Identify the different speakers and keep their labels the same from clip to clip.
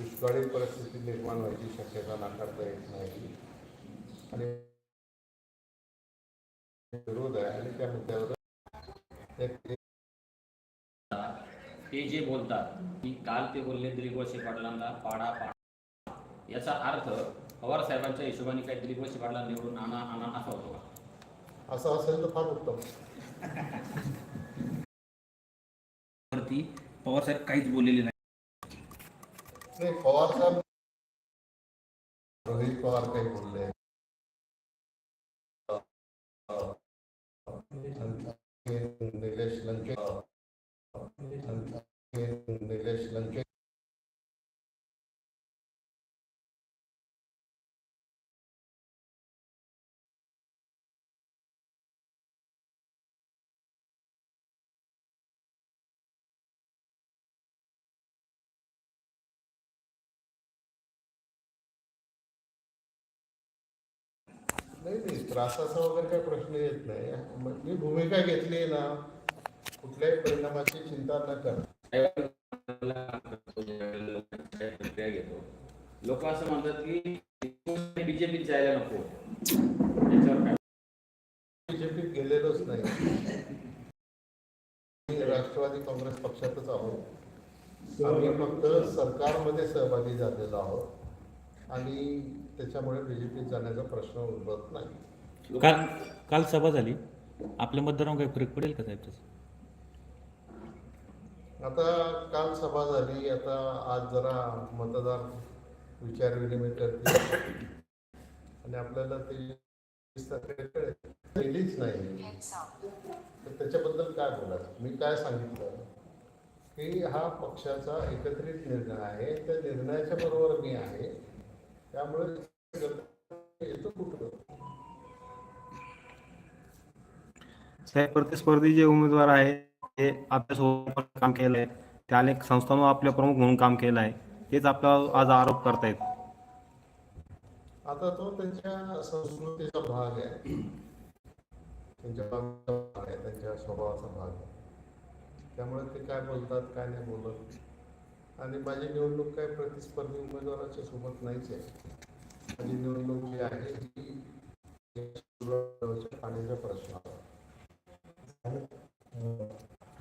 Speaker 1: दुष्काळी परिस्थिती निर्माण व्हायची शक्यता नाकारता येत नाही. आणि विरोध आहे. आणि त्या मुद्द्यावर
Speaker 2: ते जे बोलतात की काल ते बोलले दिलीप वळसे पाटलांना पाडा पाडा. याचा अर्थ पवार साहेबांच्या हिशोबाने काही दिलीप वळसे पाटला निवडून आणा आणा असा होतो का?
Speaker 1: असं असेल तर फार उत्तम.
Speaker 3: वरती पवार साहेब काहीच बोललेले नाही.
Speaker 1: नाही पवार साहेब रोहित पवार काही बोलले निलेश लंके निलेश लंके नाही नाही त्रासाचा वगैरे काही प्रश्न येत नाही. म- भूमिका घेतली ना कुठल्याही परिणामाची चिंता न कर
Speaker 2: प्रक्रिया घेतो लोक असं म्हणतात की बीजेपीत जायला नको. त्याच्यावर काय?
Speaker 1: बीजेपीत गेलेलोच नाही. राष्ट्रवादी काँग्रेस पक्षातच आहोत. आम्ही फक्त सरकारमध्ये सहभागी झालेलो आहोत. आणि त्याच्यामुळे बीजेपीत जाण्याचा प्रश्न उद्भवत नाही.
Speaker 3: काल काल सभा झाली. आपल्या मतदारावर काही फरक पडेल का साहेब तसं?
Speaker 1: आता काल सभा झाली. आता आज जरा मतदार विचारविनिमय करतील. आणि आपल्याला ते. केलीच नाही. तर त्याच्याबद्दल काय बोलायचं? मी काय सांगितलं? की हा पक्षाचा एकत्रित निर्णय आहे. त्या निर्णयाच्या बरोबर मी आहे. त्यामुळे येतो कुठं?
Speaker 4: साहेब प्रतिस्पर्धी जे उमेदवार आहे ते आपल्यासोबत काम केलं आहे. ते अनेक संस्थांवर आपल्या प्रमुख म्हणून काम केलं आहे. तेच आपल्याला आज आरोप करतायत.
Speaker 1: आता तो त्यांच्या संस्कृतीचा भाग आहे. त्यांच्या भागाचा भाग आहे त्यांच्या स्वभावाचा भाग आहे. त्यामुळे ते काय बोलतात काय नाही बोलत. आणि माझी निवडणूक काय प्रतिस्पर्धी उमेदवाराच्या सोबत नाहीच आहे. माझी निवडणूक जी आहे ती पाण्याच्या प्रश्नावर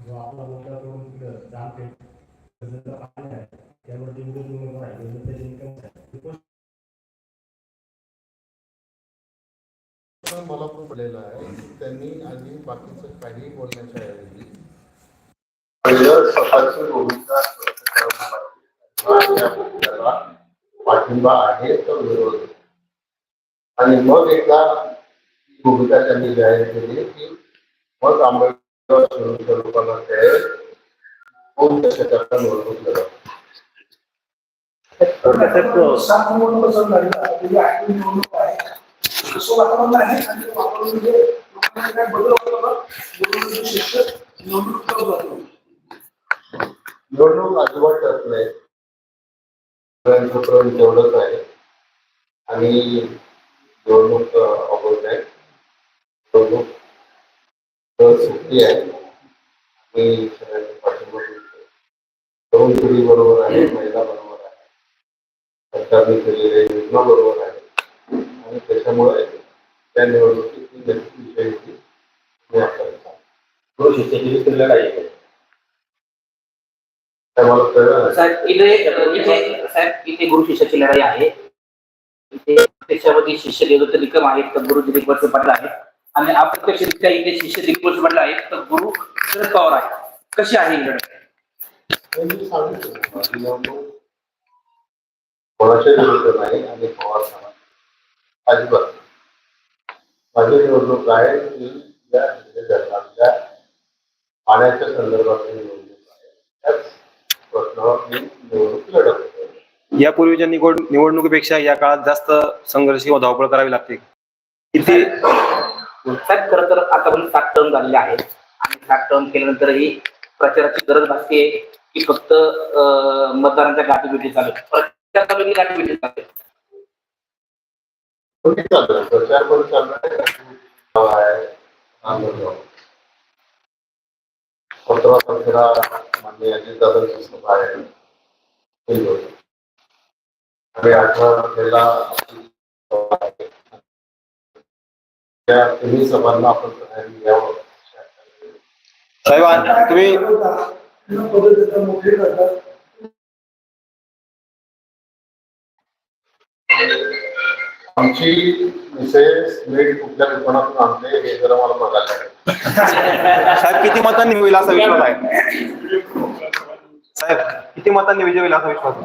Speaker 5: जो आपला मोठा पाणी आहे. आहे इन्कम आहे.
Speaker 1: मला पण पडलेलं आहे. त्यांनी आधी बाकीचं काही बोलण्याच्या ऐवजी स्वतःची भूमिका स्पष्ट पाठिंबा आहे तर विरोध आणि मग एकदा भूमिका त्यांनी जाहीर केली की मग आंबेडकर स्वरूपाला ते दोन दशकाचा निवडणूक लढवली.
Speaker 6: म्हणजे निवडणूक आहे असं वातावरण आहे आणि ते वातावरण म्हणजे लोकांना काय बदल होतो का निवडणुकीचे शिस्त निवडणूक करत जातो
Speaker 1: निवडणूक अजिबात ठरत नाही सगळ्यांचं प्रमाण तेवढंच आहे. आणि निवडणूक अवघड आहे. निवडणूक सुट्टी आहे. आणि सगळ्यांचा पाठिंबा मिळतो तरुण पिढी बरोबर आहे महिला बरोबर आहे. सरकारने केलेल्या योजना बरोबर आहे. आणि त्याच्यामुळे त्या निवडणुकीची नक्की विषयाची मी आपल्याला सांगतो.
Speaker 2: लढाई आहे
Speaker 1: त्या मला कळलं नाही.
Speaker 7: साहेब इथे इथे साहेब इथे गुरु शिष्याची लढाई आहे. इथे शिष्य देवदत्त निकम आहेत तर गुरु दिलीप वर्ष पाटील आहेत. आणि अप्रत्यक्षरित्या इथे शिष्य दिलीप वर्ष पाटील आहेत तर गुरु शरद पवार आहेत. कशी आहे ही लढाई?
Speaker 1: माझी निवडणूक कोणाच्या विरुद्ध नाही आणि पवार अजिबात. माझी निवडणूक आहे की या पाण्याच्या संदर्भातली निवडणूक आहे त्याच प्रश्नावर मी निवडणूक लढत होतो
Speaker 4: यापूर्वीच्या निवड निवडणुकीपेक्षा या काळात जास्त संघर्ष किंवा धावपळ करावी लागते किती
Speaker 7: साहेब खरं तर आतापर्यंत सात टर्म झालेले आहेत आणि सात टर्म केल्यानंतरही प्रचाराची गरज भासते की फक्त मतदारांच्या गाठीभेटी चालू. प्रचार चालू गाठीभेटी चालू.
Speaker 1: प्रचार पण आहे माननीय आणि त्या तिन्ही सभांना आपण तयारी घ्यावं
Speaker 4: साहेब तुम्ही
Speaker 1: आमची मिसेस मीठ कुठल्या दुकानातून आणते हे जरा मला बघायला.
Speaker 4: साहेब किती मतांनी होईल असा विश्वास आहे साहेब किती मतांनी विजय होईल असा विश्वास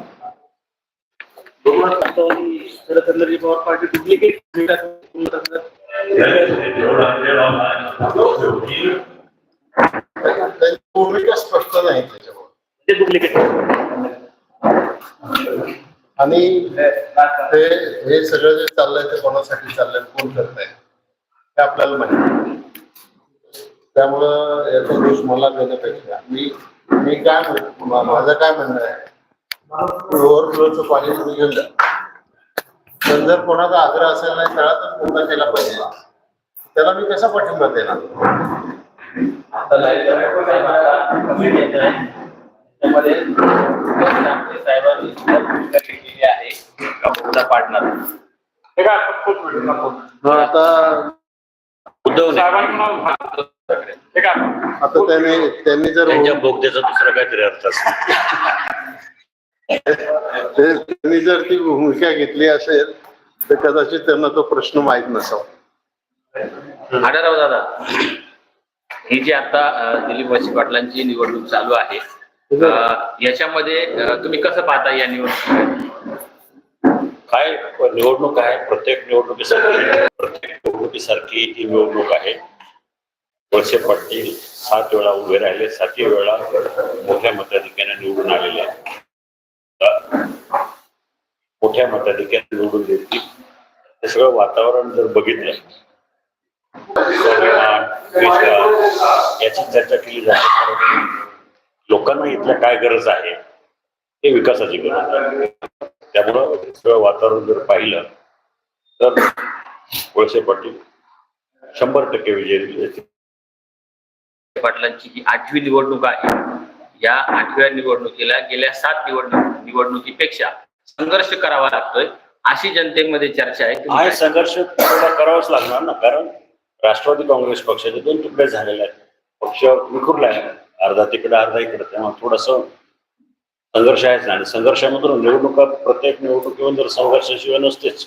Speaker 1: भूमिका स्पष्ट नाही त्याच्यावर आणि ते हे सगळं जे चाललंय ते कोणासाठी चाललंय कोण करताय हे आपल्याला माहिती. त्यामुळं याचा दोष मला देण्यापेक्षा मी मी काय म्हणतो माझं काय म्हणणं आहे? ओव्हरफ्लोचं पाणी घेऊन पण जर कोणाचा आग्रह असेल नाही त्याला तर पूर्ण केला पाहिजे. त्याला मी कसा पाठिंबा देणार?
Speaker 2: त्यामध्ये साहेबांनी आहे. कपूरचा पार्टनर
Speaker 1: आता
Speaker 2: उद्धव
Speaker 1: आता त्याने त्यांनी जर
Speaker 8: बोगद्याचा दुसरा काहीतरी अर्थ
Speaker 1: त्यांनी जर ती भूमिका घेतली असेल तर कदाचित त्यांना तो प्रश्न माहीत नसावा.
Speaker 2: दादा ही जी आता दिलीप वळसे पाटलांची निवडणूक चालू आहे अं, याच्यामध्ये तुम्ही कसं पाहता या निवडणूक
Speaker 8: काय निवडणूक आहे? प्रत्येक निवडणुकीसारखी प्रत्येक निवडणुकीसारखी ही निवडणूक आहे. वर्षे पाटील सात वेळा उभे राहिले. सातही वेळा मोठ्या मताधिक्याने निवडून आलेले आहेत. मोठ्या मताधिक्याने निवडून देतील. हे सगळं वातावरण जर बघितलं याची चर्चा केली जाते. लोकांना इथल्या काय गरज आहे हे विकासाची गरज आहे. त्यामुळं सगळं वातावरण जर पाहिलं तर वळसे पाटील शंभर टक्के विजय येतील.
Speaker 2: पाटलांची ही आठवी निवडणूक आहे. या आठव्या निवडणुकीला गेल्या सात निवडणूक निवडणुकीपेक्षा संघर्ष करावा लागतोय अशी जनतेमध्ये चर्चा आहे.
Speaker 8: संघर्ष थोडा करावाच लागणार ना कारण राष्ट्रवादी काँग्रेस पक्षाचे दोन तुकडे झालेले आहेत. पक्ष विखुरला आहे अर्धा तिकडे अर्धा इकडे त्यामुळे थोडस संघर्ष आहेच. ना आणि संघर्षामधून निवडणुका प्रत्येक निवडणुकीवर जर संघर्षाशिवाय नसतेच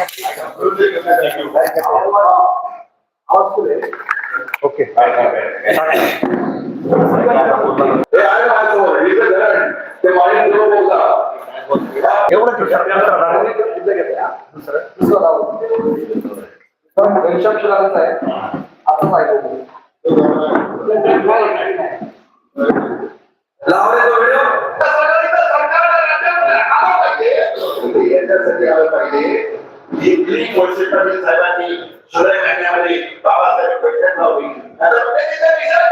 Speaker 2: मिनिट, मिनिट.
Speaker 1: बाद झाला आता
Speaker 2: एक- एक- एक
Speaker 1: नाही
Speaker 2: मिनिट.
Speaker 1: नाही बस